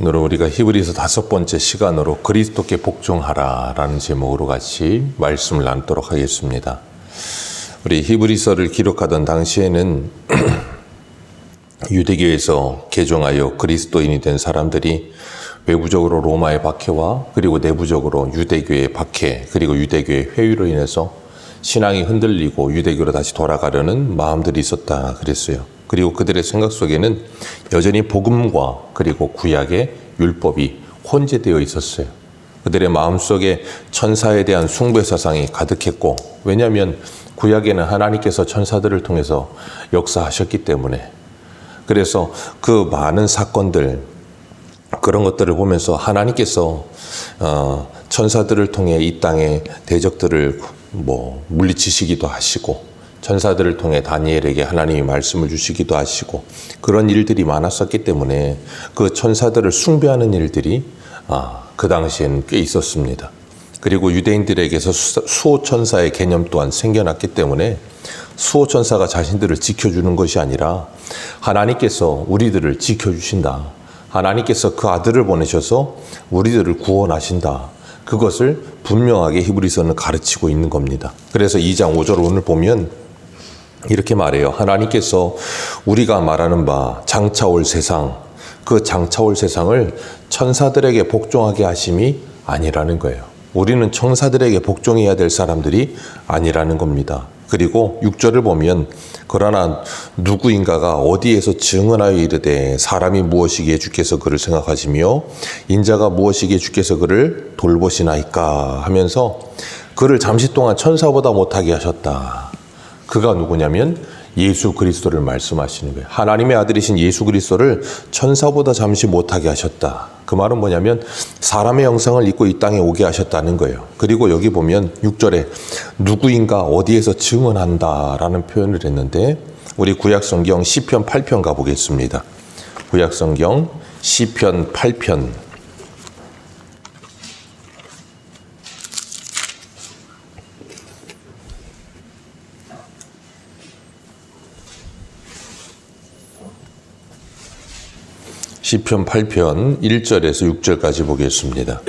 오늘은 우리가 히브리서 다섯 번째 시간으로 그리스도께 복종하라라는 제목으로 같이 말씀을 나누도록 하겠습니다. 우리 히브리서를 기록하던 당시에는 유대교에서 개종하여 그리스도인이 된 사람들이 외부적으로 로마의 박해와 그리고 내부적으로 유대교의 박해 그리고 유대교의 회유로 인해서 신앙이 흔들리고 유대교로 다시 돌아가려는 마음들이 있었다 그랬어요. 그리고 그들의 생각 속에는 여전히 복음과 그리고 구약의 율법이 혼재되어 있었어요. 그들의 마음속에 천사에 대한 숭배 사상이 가득했고 왜냐하면 구약에는 하나님께서 천사들을 통해서 역사하셨기 때문에 그래서 그 많은 사건들 그런 것들을 보면서 하나님께서 어, 천사들을 통해 이 땅의 대적들을 뭐 물리치시기도 하시고 천사들을 통해 다니엘에게 하나님이 말씀을 주시기도 하시고 그런 일들이 많았었기 때문에 그 천사들을 숭배하는 일들이 아, 그 당시에는 꽤 있었습니다. 그리고 유대인들에게서 수호 천사의 개념 또한 생겨났기 때문에 수호 천사가 자신들을 지켜주는 것이 아니라 하나님께서 우리들을 지켜주신다. 하나님께서 그 아들을 보내셔서 우리들을 구원하신다. 그것을 분명하게 히브리서는 가르치고 있는 겁니다. 그래서 2장 5절 오늘 보면 이렇게 말해요. 하나님께서 우리가 말하는 바 장차 올 세상, 그 장차 올 세상을 천사들에게 복종하게 하심이 아니라는 거예요. 우리는 천사들에게 복종해야 될 사람들이 아니라는 겁니다. 그리고 6절을 보면 그러나 누구인가가 어디에서 증언하여 이르되 사람이 무엇이기에 주께서 그를 생각하시며 인자가 무엇이기에 주께서 그를 돌보시나이까 하면서 그를 잠시 동안 천사보다 못하게 하셨다. 그가 누구냐면 예수 그리스도를 말씀하시는 거예요. 하나님의 아들이신 예수 그리스도를 천사보다 잠시 못하게 하셨다. 그 말은 뭐냐면 사람의 영성을 입고 이 땅에 오게 하셨다는 거예요. 그리고 여기 보면 6절에 누구인가 어디에서 증언한다라는 표현을 했는데 우리 구약 성경 시편 8편 가 보겠습니다. 구약 성경 시편 8편 시편 8편 1절에서 6절까지 보겠습니다.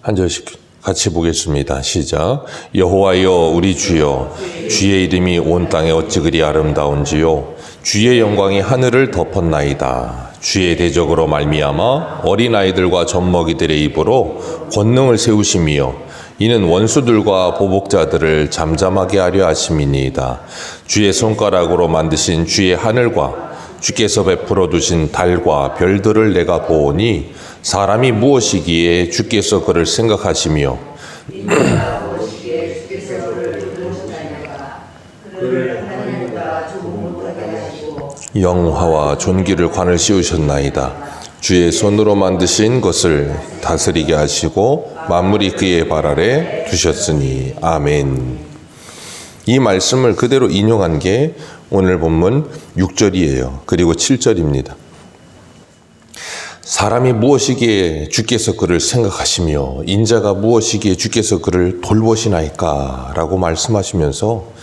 한 절씩 같이 보겠습니다. 시작. 여호와여 우리 주여 주의 이름이 온 땅에 어찌 그리 아름다운지요 주의 영광이 하늘을 덮었나이다. 주의 대적으로 말미암아 어린 아이들과 젖먹이들의 입으로 권능을 세우심이요 이는 원수들과 보복자들을 잠잠하게 하려 하심이니이다. 주의 손가락으로 만드신 주의 하늘과 주께서 베풀어 두신 달과 별들을 내가 보오니 사람이 무엇이기에 주께서 그를 생각하시며 영화와 존귀를 관을 씌우셨나이다. 주의 손으로 만드신 것을 다스리게 하시고 만물이 그의 발 아래 두셨으니 아멘. 이 말씀을 그대로 인용한 게 오늘 본문 6절이에요. 그리고 7절입니다. 사람이 무엇이기에 주께서 그를 생각하시며 인자가 무엇이기에 주께서 그를 돌보시나이까 라고 말씀하시면서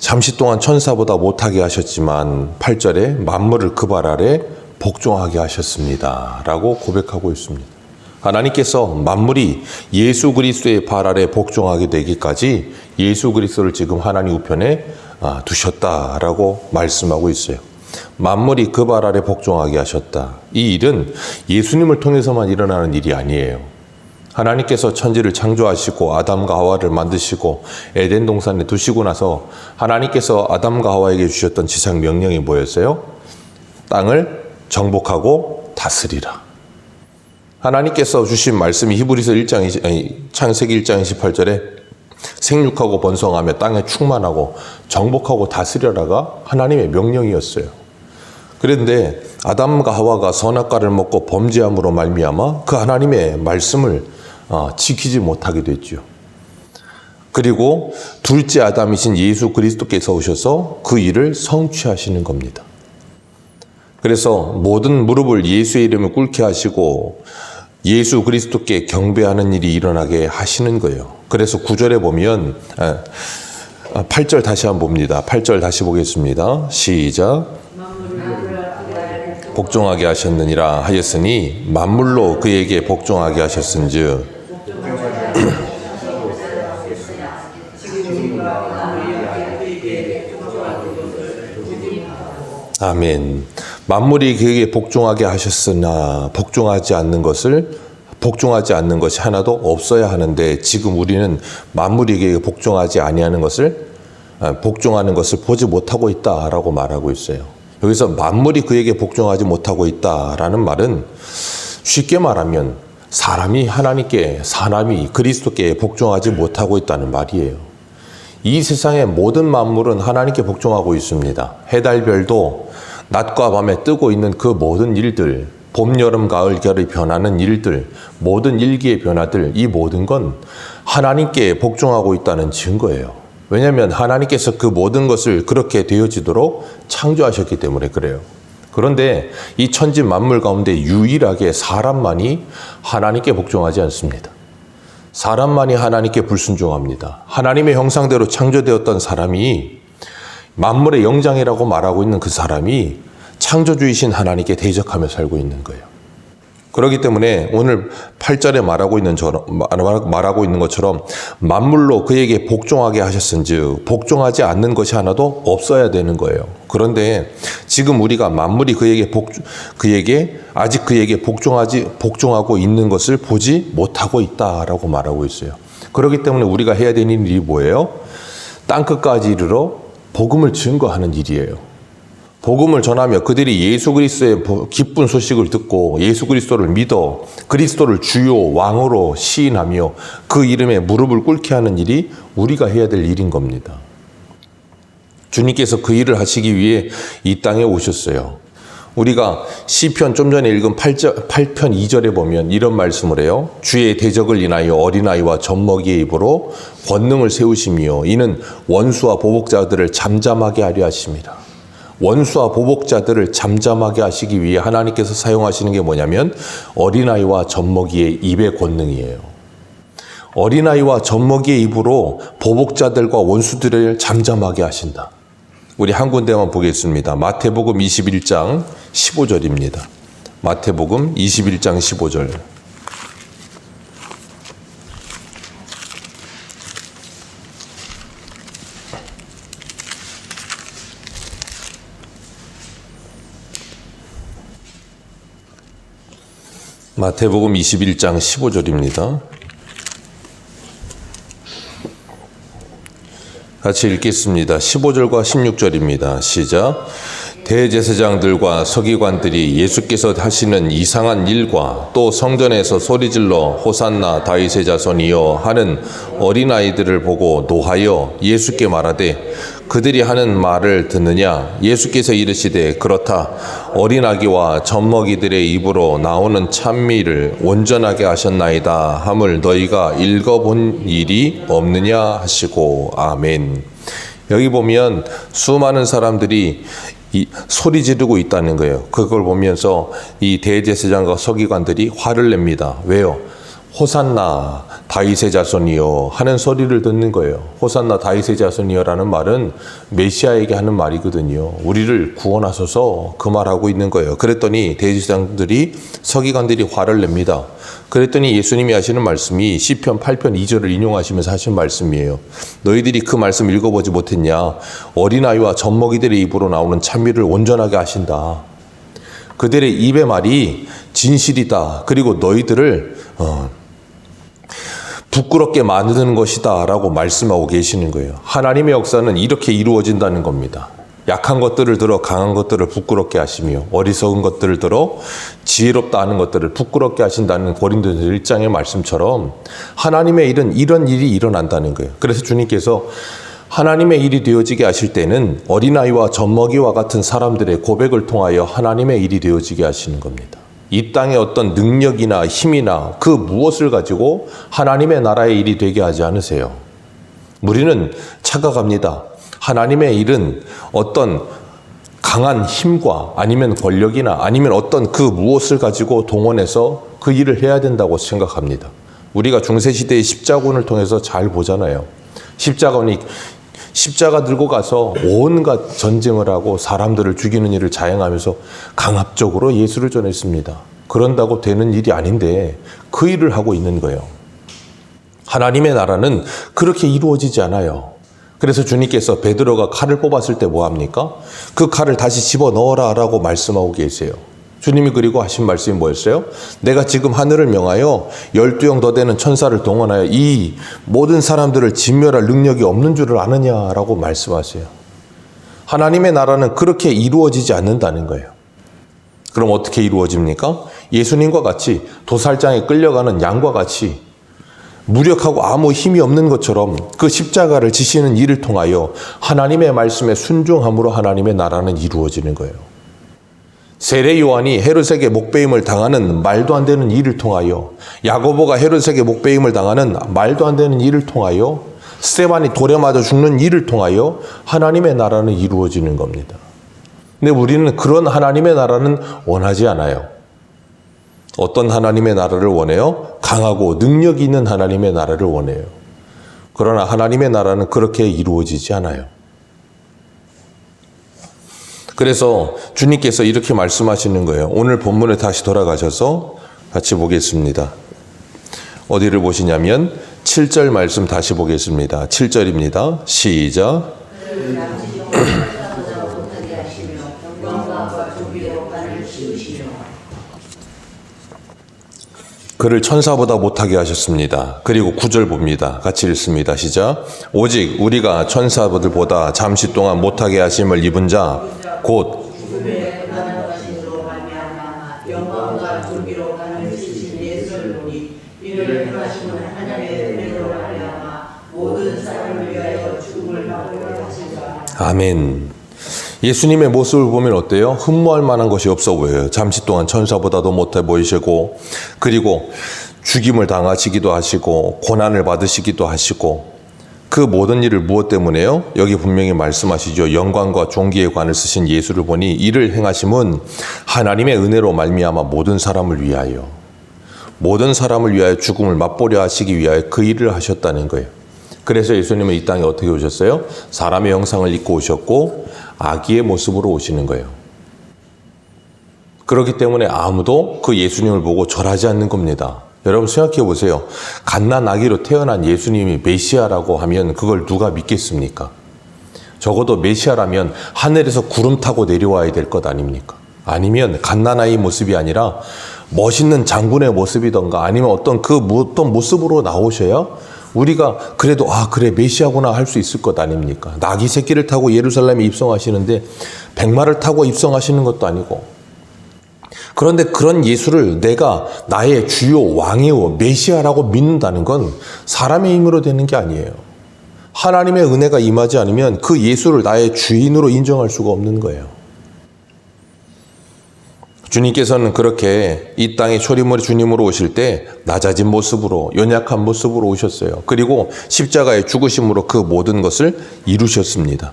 잠시 동안 천사보다 못하게 하셨지만 8절에 만물을 그 발 아래 복종하게 하셨습니다. 라고 고백하고 있습니다. 하나님께서 만물이 예수 그리스도의 발 아래 복종하게 되기까지 예수 그리스도를 지금 하나님 우편에 아, 두셨다라고 말씀하고 있어요. 만물이 그 발 아래 복종하게 하셨다. 이 일은 예수님을 통해서만 일어나는 일이 아니에요. 하나님께서 천지를 창조하시고 아담과 하와를 만드시고 에덴 동산에 두시고 나서 하나님께서 아담과 하와에게 주셨던 지상 명령이 뭐였어요? 땅을 정복하고 다스리라. 하나님께서 주신 말씀이 히브리서 1장, 아니, 창세기 1장 28절에 생육하고 번성하며 땅에 충만하고 정복하고 다스려라가 하나님의 명령이었어요. 그런데 아담과 하와가 선악과를 먹고 범죄함으로 말미암아 그 하나님의 말씀을 어, 지키지 못하게 됐죠. 그리고 둘째 아담이신 예수 그리스도께서 오셔서 그 일을 성취하시는 겁니다. 그래서 모든 무릎을 예수의 이름을 꿇게 하시고 예수 그리스도께 경배하는 일이 일어나게 하시는 거예요. 그래서 구절에 보면 아, 8절 다시 한번 봅니다. 8절 다시 보겠습니다. 시작. 복종하게 하셨느니라 하였으니 만물로 그에게 복종하게 하셨은즉 아멘. 만물이 그에게 복종하게 하셨으나 복종하지 않는 것을 복종하지 않는 것이 하나도 없어야 하는데 지금 우리는 만물이 그에게 복종하지 아니하는 것을 아, 복종하는 것을 보지 못하고 있다라고 말하고 있어요. 여기서 만물이 그에게 복종하지 못하고 있다라는 말은 쉽게 말하면 사람이 하나님께 사람이 그리스도께 복종하지 못하고 있다는 말이에요. 이 세상의 모든 만물은 하나님께 복종하고 있습니다. 해달별도 낮과 밤에 뜨고 있는 그 모든 일들, 봄, 여름, 가을, 겨울이 변하는 일들, 모든 일기의 변화들, 이 모든 건 하나님께 복종하고 있다는 증거예요. 왜냐하면 하나님께서 그 모든 것을 그렇게 되어지도록 창조하셨기 때문에 그래요. 그런데 이 천지 만물 가운데 유일하게 사람만이 하나님께 복종하지 않습니다. 사람만이 하나님께 불순종합니다. 하나님의 형상대로 창조되었던 사람이 만물의 영장이라고 말하고 있는 그 사람이 창조주이신 하나님께 대적하며 살고 있는 거예요. 그렇기 때문에 오늘 8절에 말하고 있는 저런 말하고 있는 것처럼 만물로 그에게 복종하게 하셨은즉 복종하지 않는 것이 하나도 없어야 되는 거예요. 그런데 지금 우리가 만물이 그에게 복 그에게 아직 그에게 복종하지 복종하고 있는 것을 보지 못하고 있다라고 말하고 있어요. 그렇기 때문에 우리가 해야 되는 일이 뭐예요? 땅 끝까지 이르러 복음을 증거하는 일이에요. 복음을 전하며 그들이 예수 그리스도의 기쁜 소식을 듣고 예수 그리스도를 믿어 그리스도를 주요 왕으로 시인하며 그 이름에 무릎을 꿇게 하는 일이 우리가 해야 될 일인 겁니다. 주님께서 그 일을 하시기 위해 이 땅에 오셨어요. 우리가 시편 좀 전에 읽은 8절, 8편 2절에 보면 이런 말씀을 해요. 주의 대적을 인하여 어린아이와 젖먹이의 입으로 권능을 세우시며 이는 원수와 보복자들을 잠잠하게 하려 하십니다. 원수와 보복자들을 잠잠하게 하시기 위해 하나님께서 사용하시는 게 뭐냐면 어린아이와 젖먹이의 입의 권능이에요. 어린아이와 젖먹이의 입으로 보복자들과 원수들을 잠잠하게 하신다. 우리 한 군데만 보겠습니다. 마태복음 21장 15절입니다. 마태복음 21장 15절. 마태복음 21장 15절입니다. 같이 읽겠습니다. 15절과 16절입니다. 시작. 대제사장들과 서기관들이 예수께서 하시는 이상한 일과 또 성전에서 소리질러 호산나 다윗의 자손이여 하는 어린아이들을 보고 노하여 예수께 말하되 그들이 하는 말을 듣느냐 예수께서 이르시되 그렇다 어린아기와 젖먹이들의 입으로 나오는 찬미를 온전하게 하셨나이다 함을 너희가 읽어본 일이 없느냐 하시고 아멘 여기 보면 수많은 사람들이 이 소리 지르고 있다는 거예요. 그걸 보면서 이 대제사장과 서기관들이 화를 냅니다. 왜요? 호산나 다윗의 자손이여 하는 소리를 듣는 거예요. 호산나 다윗의 자손이여라는 말은 메시아에게 하는 말이거든요. 우리를 구원하소서 그 말하고 있는 거예요. 그랬더니 대제사장들이 서기관들이 화를 냅니다. 그랬더니 예수님이 하시는 말씀이 시편 8편 2절을 인용하시면서 하신 말씀이에요. 너희들이 그 말씀 읽어보지 못했냐? 어린아이와 젖먹이들의 입으로 나오는 찬미를 온전하게 하신다. 그들의 입의 말이 진실이다. 그리고 너희들을 어, 부끄럽게 만드는 것이다 라고 말씀하고 계시는 거예요. 하나님의 역사는 이렇게 이루어진다는 겁니다. 약한 것들을 들어 강한 것들을 부끄럽게 하시며 어리석은 것들을 들어 지혜롭다 하는 것들을 부끄럽게 하신다는 고린도서 1장의 말씀처럼 하나님의 일은 이런 일이 일어난다는 거예요. 그래서 주님께서 하나님의 일이 되어지게 하실 때는 어린아이와 젖먹이와 같은 사람들의 고백을 통하여 하나님의 일이 되어지게 하시는 겁니다. 이 땅의 어떤 능력이나 힘이나 그 무엇을 가지고 하나님의 나라의 일이 되게 하지 않으세요. 우리는 착각합니다. 하나님의 일은 어떤 강한 힘과 아니면 권력이나 아니면 어떤 그 무엇을 가지고 동원해서 그 일을 해야 된다고 생각합니다. 우리가 중세시대의 십자군을 통해서 잘 보잖아요. 십자군이 십자가 들고 가서 온갖 전쟁을 하고 사람들을 죽이는 일을 자행하면서 강압적으로 예수를 전했습니다. 그런다고 되는 일이 아닌데 그 일을 하고 있는 거예요. 하나님의 나라는 그렇게 이루어지지 않아요. 그래서 주님께서 베드로가 칼을 뽑았을 때 뭐 합니까? 그 칼을 다시 집어 넣어라라고 말씀하고 계세요. 주님이 그리고 하신 말씀이 뭐였어요? 내가 지금 하늘을 명하여 열두 영 더 되는 천사를 동원하여 이 모든 사람들을 진멸할 능력이 없는 줄을 아느냐라고 말씀하세요. 하나님의 나라는 그렇게 이루어지지 않는다는 거예요. 그럼 어떻게 이루어집니까? 예수님과 같이 도살장에 끌려가는 양과 같이 무력하고 아무 힘이 없는 것처럼 그 십자가를 지시는 일을 통하여 하나님의 말씀에 순종함으로 하나님의 나라는 이루어지는 거예요. 세례 요한이 헤롯에게 목배임을 당하는 말도 안 되는 일을 통하여 야고보가 헤롯에게 목배임을 당하는 말도 안 되는 일을 통하여 스테반이 돌에 맞아 죽는 일을 통하여 하나님의 나라는 이루어지는 겁니다. 근데 우리는 그런 하나님의 나라는 원하지 않아요. 어떤 하나님의 나라를 원해요? 강하고 능력 있는 하나님의 나라를 원해요. 그러나 하나님의 나라는 그렇게 이루어지지 않아요. 그래서 주님께서 이렇게 말씀하시는 거예요. 오늘 본문에 다시 돌아가셔서 같이 보겠습니다. 어디를 보시냐면 7절 말씀 다시 보겠습니다. 7절입니다. 시작. 그를 천사보다 못하게 하셨습니다. 그리고 구절 봅니다. 같이 읽습니다. 시작. 오직 우리가 천사들보다 잠시 동안 못하게 하심을 입은 자, 곧. 아멘. 예수님의 모습을 보면 어때요? 흠모할 만한 것이 없어 보여요. 잠시 동안 천사보다도 못해 보이시고, 그리고 죽임을 당하시기도 하시고, 고난을 받으시기도 하시고, 그 모든 일을 무엇 때문에요? 여기 분명히 말씀하시죠. 영광과 존귀에 관을 쓰신 예수를 보니 이를 행하심은 하나님의 은혜로 말미암아 모든 사람을 위하여 모든 사람을 위하여 죽음을 맛보려 하시기 위하여 그 일을 하셨다는 거예요. 그래서 예수님은 이 땅에 어떻게 오셨어요? 사람의 형상을 입고 오셨고 아기의 모습으로 오시는 거예요. 그렇기 때문에 아무도 그 예수님을 보고 절하지 않는 겁니다. 여러분 생각해 보세요. 갓난 아기로 태어난 예수님이 메시아라고 하면 그걸 누가 믿겠습니까? 적어도 메시아라면 하늘에서 구름 타고 내려와야 될 것 아닙니까? 아니면 갓난아이 모습이 아니라 멋있는 장군의 모습이던가 아니면 어떤 그 어떤 모습으로 나오셔야 우리가 그래도 아 그래 메시아구나 할 수 있을 것 아닙니까? 나귀 새끼를 타고 예루살렘에 입성하시는데 백마를 타고 입성하시는 것도 아니고 그런데 그런 예수를 내가 나의 주요 왕이요 메시아라고 믿는다는 건 사람의 힘으로 되는 게 아니에요. 하나님의 은혜가 임하지 않으면 그 예수를 나의 주인으로 인정할 수가 없는 거예요. 주님께서는 그렇게 이 땅에 초리머리 주님으로 오실 때 낮아진 모습으로 연약한 모습으로 오셨어요. 그리고 십자가의 죽으심으로 그 모든 것을 이루셨습니다.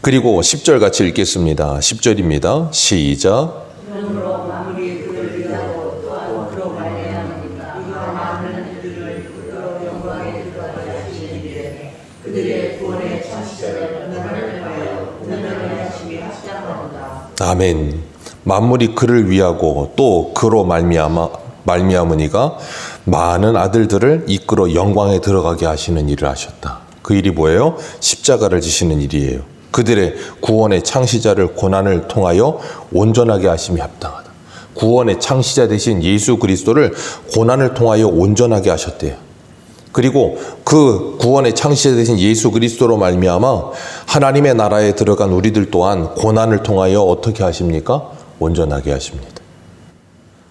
그리고 10절 같이 읽겠습니다. 10절입니다. 시작. 그러므로 마무리 그를 위하고 또한 그로 말미암으니까 이가 많은 이들을 그로 영광에 들어가게 하시는 일에 그들의 구원의 창시자를 하나님을 위하여 운명을 하심이 합당하도다. 아멘. 만물이 그를 위하고 또 그로 말미암아 말미암으니가 많은 아들들을 이끌어 영광에 들어가게 하시는 일을 하셨다. 그 일이 뭐예요? 십자가를 지시는 일이에요. 그들의 구원의 창시자를 고난을 통하여 온전하게 하심이 합당하다. 구원의 창시자 되신 예수 그리스도를 고난을 통하여 온전하게 하셨대요. 그리고 그 구원의 창시자 되신 예수 그리스도로 말미암아 하나님의 나라에 들어간 우리들 또한 고난을 통하여 어떻게 하십니까? 온전하게 하십니다.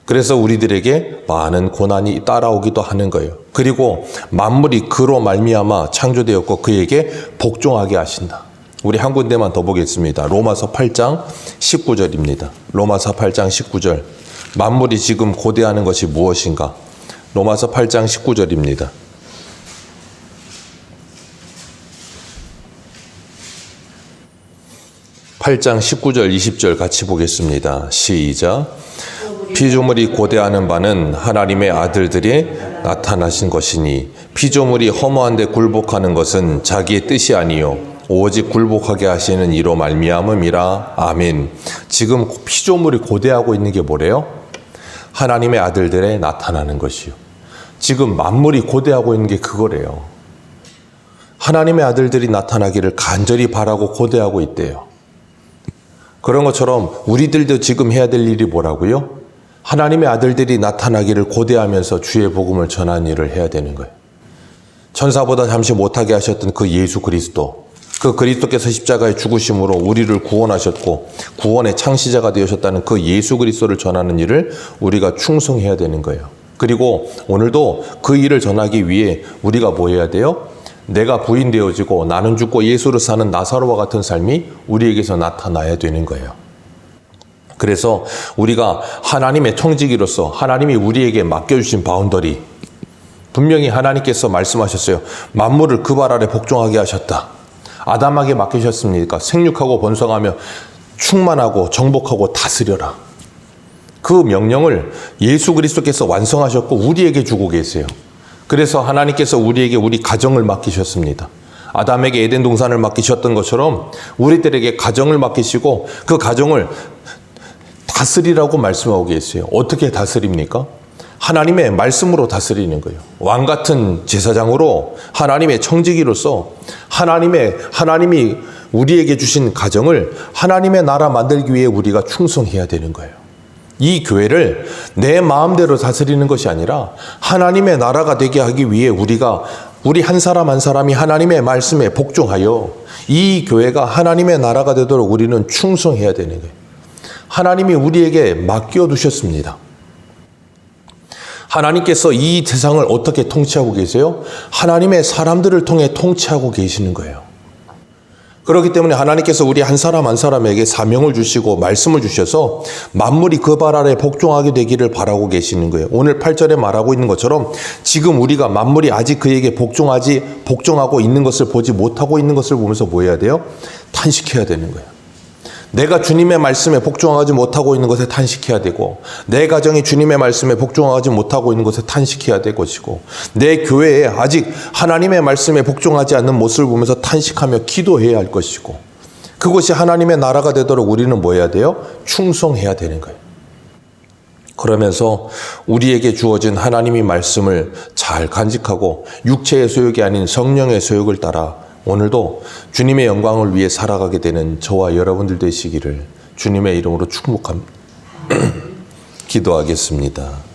그래서 우리들에게 많은 고난이 따라오기도 하는 거예요. 그리고 만물이 그로 말미암아 창조되었고 그에게 복종하게 하신다. 우리 한 군데만 더 보겠습니다. 로마서 8장 19절입니다. 로마서 8장 19절. 만물이 지금 고대하는 것이 무엇인가? 로마서 8장 19절입니다. 8장 19절 20절 같이 보겠습니다. 시작. 피조물이 고대하는 바는 하나님의 아들들이 나타나신 것이니 피조물이 허무한데 굴복하는 것은 자기의 뜻이 아니요 오직 굴복하게 하시는 이로 말미암음이라 아멘. 지금 피조물이 고대하고 있는 게 뭐래요? 하나님의 아들들에 나타나는 것이요. 지금 만물이 고대하고 있는 게 그거래요. 하나님의 아들들이 나타나기를 간절히 바라고 고대하고 있대요. 그런 것처럼 우리들도 지금 해야 될 일이 뭐라고요? 하나님의 아들들이 나타나기를 고대하면서 주의 복음을 전하는 일을 해야 되는 거예요. 천사보다 잠시 못하게 하셨던 그 예수 그리스도, 그 그리스도께서 십자가의 죽으심으로 우리를 구원하셨고 구원의 창시자가 되셨다는 그 예수 그리스도를 전하는 일을 우리가 충성해야 되는 거예요. 그리고 오늘도 그 일을 전하기 위해 우리가 뭐 해야 돼요? 내가 부인되어지고 나는 죽고 예수를 사는 나사로와 같은 삶이 우리에게서 나타나야 되는 거예요. 그래서 우리가 하나님의 청지기로서 하나님이 우리에게 맡겨주신 바운더리 분명히 하나님께서 말씀하셨어요. 만물을 그 발 아래 복종하게 하셨다. 아담에게 맡기셨습니까? 생육하고 번성하며 충만하고 정복하고 다스려라. 그 명령을 예수 그리스도께서 완성하셨고 우리에게 주고 계세요. 그래서 하나님께서 우리에게 우리 가정을 맡기셨습니다. 아담에게 에덴 동산을 맡기셨던 것처럼 우리들에게 가정을 맡기시고 그 가정을 다스리라고 말씀하고 계세요. 어떻게 다스립니까? 하나님의 말씀으로 다스리는 거예요. 왕 같은 제사장으로 하나님의 청지기로서 하나님의 하나님이 우리에게 주신 가정을 하나님의 나라 만들기 위해 우리가 충성해야 되는 거예요. 이 교회를 내 마음대로 다스리는 것이 아니라 하나님의 나라가 되게 하기 위해 우리가 우리 한 사람 한 사람이 하나님의 말씀에 복종하여 이 교회가 하나님의 나라가 되도록 우리는 충성해야 되는 거예요. 하나님이 우리에게 맡겨 두셨습니다. 하나님께서 이 세상을 어떻게 통치하고 계세요? 하나님의 사람들을 통해 통치하고 계시는 거예요. 그렇기 때문에 하나님께서 우리 한 사람 한 사람에게 사명을 주시고 말씀을 주셔서 만물이 그 발 아래 복종하게 되기를 바라고 계시는 거예요. 오늘 8절에 말하고 있는 것처럼 지금 우리가 만물이 아직 그에게 복종하지 복종하고 있는 것을 보지 못하고 있는 것을 보면서 뭐 해야 돼요? 탄식해야 되는 거예요. 내가 주님의 말씀에 복종하지 못하고 있는 것에 탄식해야 되고 내 가정이 주님의 말씀에 복종하지 못하고 있는 것에 탄식해야 될 것이고 내 교회에 아직 하나님의 말씀에 복종하지 않는 모습을 보면서 탄식하며 기도해야 할 것이고 그것이 하나님의 나라가 되도록 우리는 뭐 해야 돼요? 충성해야 되는 거예요. 그러면서 우리에게 주어진 하나님의 말씀을 잘 간직하고 육체의 소욕이 아닌 성령의 소욕을 따라 오늘도 주님의 영광을 위해 살아가게 되는 저와 여러분들 되시기를 주님의 이름으로 축복함 기도하겠습니다.